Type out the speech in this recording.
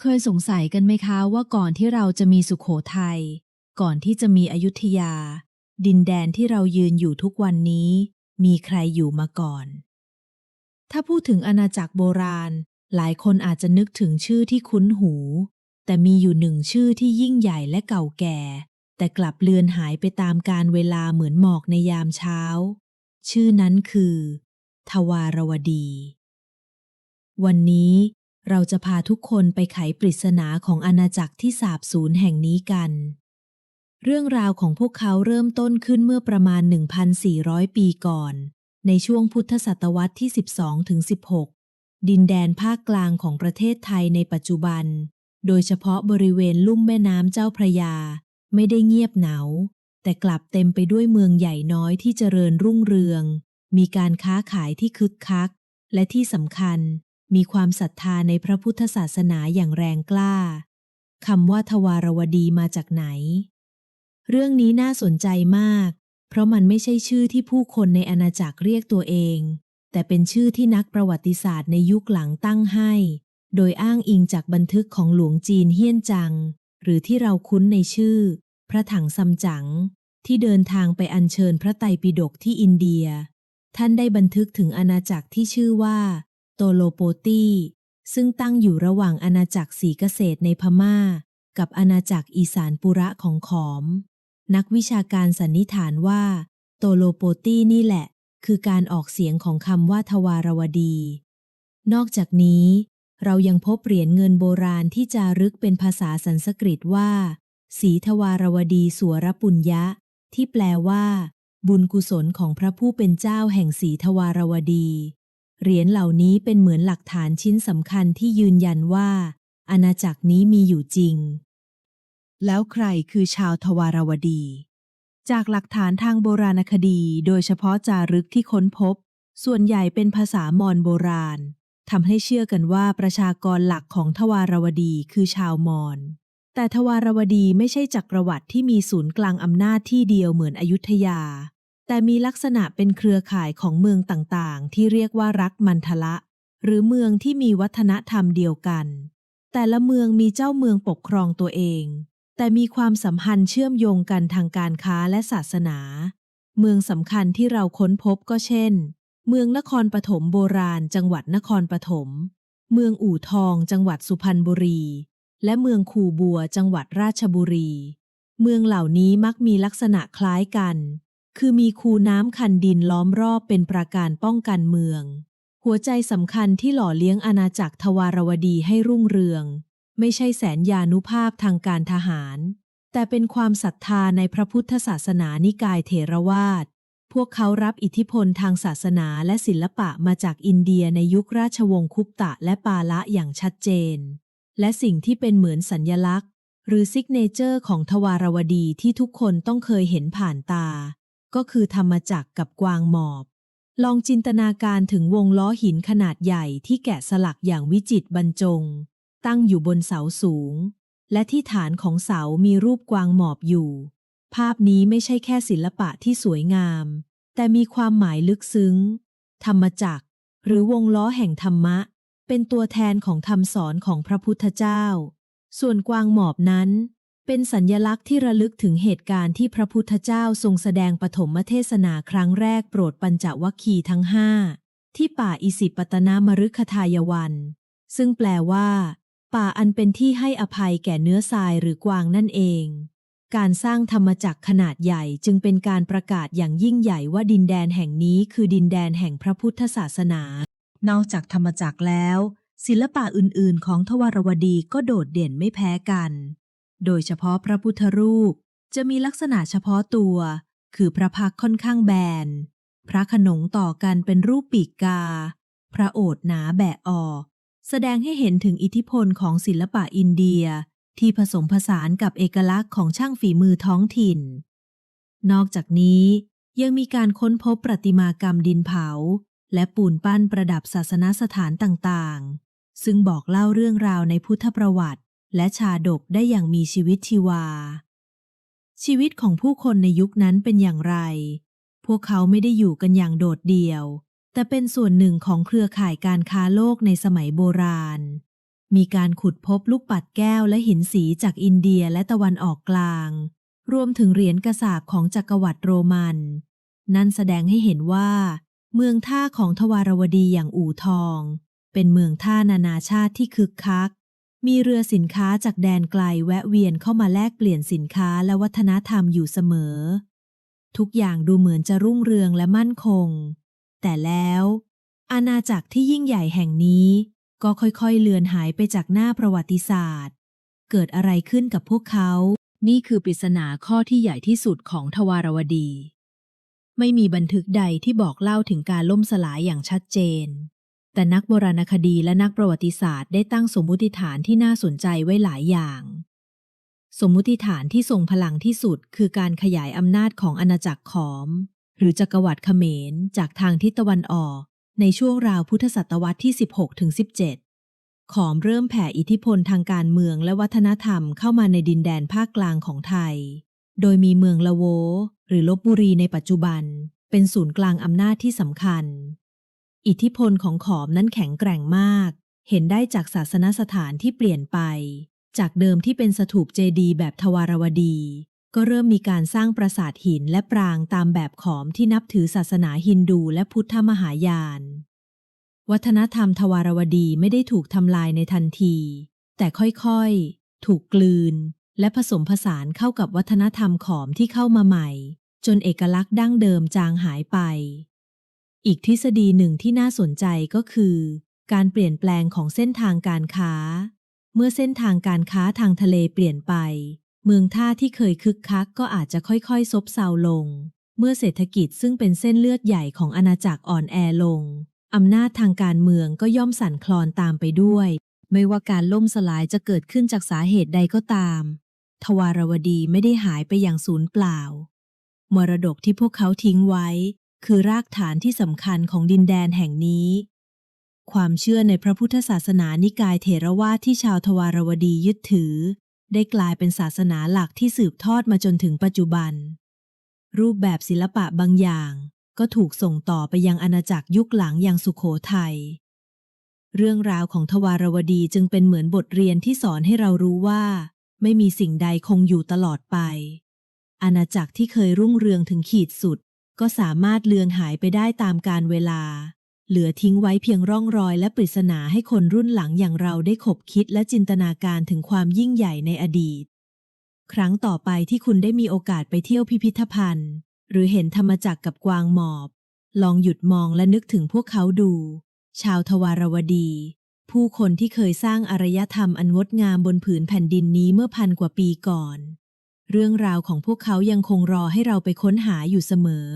เคยสงสัยกันไหมคะว่าก่อนที่เราจะมีสุขโขทัย ก่อนที่จะมีอยุธยา ดินแดนที่เรายืนอยู่ทุกวันนี้ มีใครอยู่มาก่อน ถ้าพูดถึงอาณาจักรโบราณ หลายคนอาจจะนึกถึงชื่อที่คุ้นหู แต่มีอยู่หนึ่งชื่อที่ยิ่งใหญ่และเก่าแก่ แต่กลับเลือนหายไปตามการเวลาเหมือนหมอกในยามเช้า ชื่อนั้นคือ ทวารวดี วันนี้ เราจะพาทุกคนไปไขปริศนาของอาณาจักรที่สาบสูญแห่งนี้กัน เรื่องราวของพวกเขาเริ่มต้นขึ้นเมื่อประมาณ 1,400 ปีก่อน ในช่วงพุทธศตวรรษที่ 12ถึง16 ดินแดนภาคกลางของประเทศไทยในปัจจุบัน โดยเฉพาะบริเวณลุ่มแม่น้ำเจ้าพระยา ไม่ได้เงียบเหงา แต่กลับเต็มไปด้วยเมืองใหญ่น้อยที่เจริญรุ่งเรือง มีการค้าขายที่คึกคัก และที่สำคัญ มีความศรัทธาในพระพุทธศาสนาอย่างแรงกล้าคำว่าทวารวดีมาจากไหน เรื่องนี้น่าสนใจมาก เพราะมันไม่ใช่ชื่อที่ผู้คนในอาณาจักรเรียกตัวเอง แต่เป็นชื่อที่นักประวัติศาสตร์ในยุคหลังตั้งให้ โดยอ้างอิงจากบันทึกของหลวงจีนเฮียนจัง หรือที่เราคุ้นในชื่อ พระถังซัมจั๋งที่เดินทางไปอัญเชิญพระไตรปิฎกที่อินเดีย ท่านได้บันทึกถึงอาณาจักรที่ชื่อว่า โตโลโปตีซึ่งตั้งอยู่ระหว่างอาณาจักรสีเกษตรในพม่า กับอาณาจักรอีสานปุระของขอม นักวิชาการสันนิษฐานว่า โตโลโปตีนี่แหละ คือการออกเสียงของคำว่าทวารวดี นอกจากนี้ เรายังพบเหรียญเงินโบราณที่จารึกเป็นภาษาสันสกฤตว่า สีทวารวดีสวรปุญญะ ที่แปลว่า บุญกุศลของพระผู้เป็นเจ้าแห่งสีทวารวดี เหรียญเหล่านี้เป็นเหมือนหลักฐานชิ้นสำคัญที่ยืนยันว่า อาณาจักรนี้มีอยู่จริง แล้วใครคือชาวทวารวดี จากหลักฐานทางโบราณคดีโดยเฉพาะจารึกที่ค้นพบ ส่วนใหญ่เป็นภาษามอญโบราณทำให้เชื่อกันว่าประชากรหลักของทวารวดีคือชาวมอญแต่ทวารวดีไม่ใช่จักรวรรดิที่มีศูนย์กลางอำนาจที่เดียวเหมือนอยุธยา แต่มีลักษณะเป็นเครือข่ายของเมืองต่างๆ ที่เรียกว่ารักมันทละ หรือเมืองที่มีวัฒนธรรมเดียวกัน แต่ละเมืองมีเจ้าเมืองปกครองตัวเอง แต่มีความสัมพันธ์เชื่อมโยงกันทางการค้าและศาสนา เมืองสำคัญที่เราค้นพบก็เช่น เมืองนครปฐมโบราณ จังหวัดนครปฐม เมืองอู่ทอง จังหวัดสุพรรณบุรี และเมืองคูบัว จังหวัดราชบุรี เมืองเหล่านี้มักมีลักษณะคล้ายกัน คือมีคูน้ำคันดินล้อมรอบเป็นปราการป้องกันเมือง หัวใจสำคัญที่หล่อเลี้ยงอาณาจักรทวารวดีให้รุ่งเรือง ไม่ใช่แสนยานุภาพทางการทหาร แต่เป็นความศรัทธาในพระพุทธศาสนานิกายเถรวาท พวกเขารับอิทธิพลทางศาสนาและศิลปะมาจากอินเดียในยุคราชวงศ์คุปตะและปาละอย่างชัดเจน และสิ่งที่เป็นเหมือนสัญญลักษณ์ หรือซิกเนเจอร์ของทวารวดีที่ทุกคนต้องเคยเห็นผ่านตา ก็คือธรรมจักรกับกวางหมอบ ลองจินตนาการถึงวงล้อหินขนาดใหญ่ที่แกะสลักอย่างวิจิตรบรรจง ตั้งอยู่บนเสาสูง และที่ฐานของเสามีรูปกวางหมอบอยู่ ภาพนี้ไม่ใช่แค่ศิลปะที่สวยงาม แต่มีความหมายลึกซึ้ง ธรรมจักร หรือวงล้อแห่งธรรมะ เป็นตัวแทนของคำสอนของพระพุทธเจ้า ส่วนกวางหมอบนั้น เป็นสัญญลักษณ์ที่ระลึกถึงเหตุการณ์ที่พระพุทธเจ้าทรงแสดงปฐมเทศนาครั้งแรกโปรดปัญจวัคคีย์ทั้งห้าที่ป่าอิสิปตนามฤคทายวัน ซึ่งแปลว่า ป่าอันเป็นที่ให้อภัยแก่เนื้อทรายหรือกวางนั่นเอง การสร้างธรรมจักรขนาดใหญ่จึงเป็นการประกาศอย่างยิ่งใหญ่ว่าดินแดนแห่งนี้คือดินแดนแห่งพระพุทธศาสนา นอกจากธรรมจักรแล้ว ศิลปะอื่น ๆ ของทวารวดีก็โดดเด่นไม่แพ้กัน โดยเฉพาะพระพุทธรูปจะมีลักษณะเฉพาะตัว คือพระพักค่อนข้างแบน พระขนงต่อกันเป็นรูปปีกกา พระโอษหนาแบะออก แสดงให้เห็นถึงอิทธิพลของศิลปะอินเดียที่ผสมผสานกับเอกลักษณ์ของช่างฝีมือท้องถิ่น นอกจากนี้ยังมีการค้นพบประติมากรรมดินเผา และปูนปั้นประดับศาสนสถานต่างๆ ซึ่งบอกเล่าเรื่องราวในพุทธประวัติ และชาดกได้อย่างมีชีวิตชีวา ชีวิตของผู้คนในยุคนั้นเป็นอย่างไร พวกเขาไม่ได้อยู่กันอย่างโดดเดี่ยว แต่เป็นส่วนหนึ่งของเครือข่ายการค้าโลกในสมัยโบราณ มีการขุดพบลูกปัดแก้วและหินสีจากอินเดียและตะวันออกกลาง รวมถึงเหรียญกระสาบของจักรวรรดิโรมัน นั่นแสดงให้เห็นว่า เมืองท่าของทวารวดีอย่างอู่ทอง เป็นเมืองท่านานาชาติที่คึกคัก มีเรือสินค้าจากแดนไกลแวะเวียนเข้ามาแลกเปลี่ยนสินค้าและวัฒนธรรมอยู่เสมอ ทุกอย่างดูเหมือนจะรุ่งเรืองและมั่นคง แต่แล้ว อาณาจักรที่ยิ่งใหญ่แห่งนี้ ก็ค่อยๆ เลือนหายไปจากหน้าประวัติศาสตร์ เกิดอะไรขึ้นกับพวกเขา นี่คือปริศนาข้อที่ใหญ่ที่สุดของทวารวดี ไม่มีบันทึกใดที่บอกเล่าถึงการล่มสลายอย่างชัดเจน แต่นักโบราณคดีและนักประวัติศาสตร์ได้ตั้งสมมุติฐานที่น่าสนใจไว้หลายอย่าง สมมุติฐานที่ทรงพลังที่สุดคือการขยายอำนาจของอาณาจักรขอม หรือจักรวรรดิเขมรจากทางทิศตะวันออก ในช่วงราวพุทธศตวรรษที่ 16ถึง17 ขอมเริ่มแผ่อิทธิพลทางการเมืองและวัฒนธรรมเข้ามาในดินแดนภาคกลางของไทย โดยมีเมืองละโว หรือลบบุรีในปัจจุบัน เป็นศูนย์กลางอำนาจที่สำคัญ อิทธิพลของขอมนั้นแข็งแกร่งมาก เห็นได้จากศาสนสถานที่เปลี่ยนไป จากเดิมที่เป็นสถูปเจดีย์แบบทวารวดี ก็เริ่มมีการสร้างปราสาทหินและปรางตามแบบขอมที่นับถือศาสนาฮินดูและพุทธมหายาน วัฒนธรรมทวารวดีไม่ได้ถูกทำลายในทันที แต่ค่อยๆ ถูกกลืน และผสมผสานเข้ากับวัฒนธรรมขอมที่เข้ามาใหม่ จนเอกลักษณ์ดั้งเดิมจางหายไป อีกทฤษฎีหนึ่งที่น่าสนใจก็คือ การเปลี่ยนแปลงของเส้นทางการค้า เมื่อเส้นทางการค้าทางทะเลเปลี่ยนไป เมืองท่าที่เคยคึกคักก็อาจจะค่อยๆ ซบเซาลง เมื่อเศรษฐกิจซึ่งเป็นเส้นเลือดใหญ่ของอาณาจักรอ่อนแอลงอำนาจทางการเมืองก็ย่อมสั่นคลอนตามไปด้วย ไม่ว่าการล่มสลายจะเกิดขึ้นจากสาเหตุใดก็ตาม ทวารวดีไม่ได้หายไปอย่างสูญเปล่า มรดกที่พวกเขาทิ้งไว้ คือรากฐานที่สำคัญของดินแดนแห่งนี้ ความเชื่อในพระพุทธศาสนานิกายเถรวาทที่ชาวทวารวดียึดถือ ได้กลายเป็นศาสนาหลักที่สืบทอดมาจนถึงปัจจุบัน รูปแบบศิลปะบางอย่าง ก็ถูกส่งต่อไปยังอาณาจักรยุคหลังอย่างสุขโขทัยเรื่องราวของทวารวดีจึงเป็นเหมือนบทเรียนที่สอนให้เรารู้ว่า ไม่มีสิ่งใดคงอยู่ตลอดไป อาณาจักรที่เคยรุ่งเรืองถึงขีดสุด ก็สามารถเลือนหายไปได้ตามกาลเวลา เหลือทิ้งไว้เพียงร่องรอยและปริศนาให้คนรุ่นหลังอย่างเราได้ขบคิดและจินตนาการถึงความยิ่งใหญ่ในอดีต ครั้งต่อไปที่คุณได้มีโอกาสไปเที่ยวพิพิธภัณฑ์ หรือเห็นธรรมจักรกับกวางหมอบ ลองหยุดมองและนึกถึงพวกเขาดู ชาวทวารวดี ผู้คนที่เคยสร้างอารยธรรมอันงดงามบนผืนแผ่นดินนี้เมื่อพันกว่าปีก่อนเรื่องราวของพวกเขายังคงรอให้เราไปค้นหาอยู่เสมอ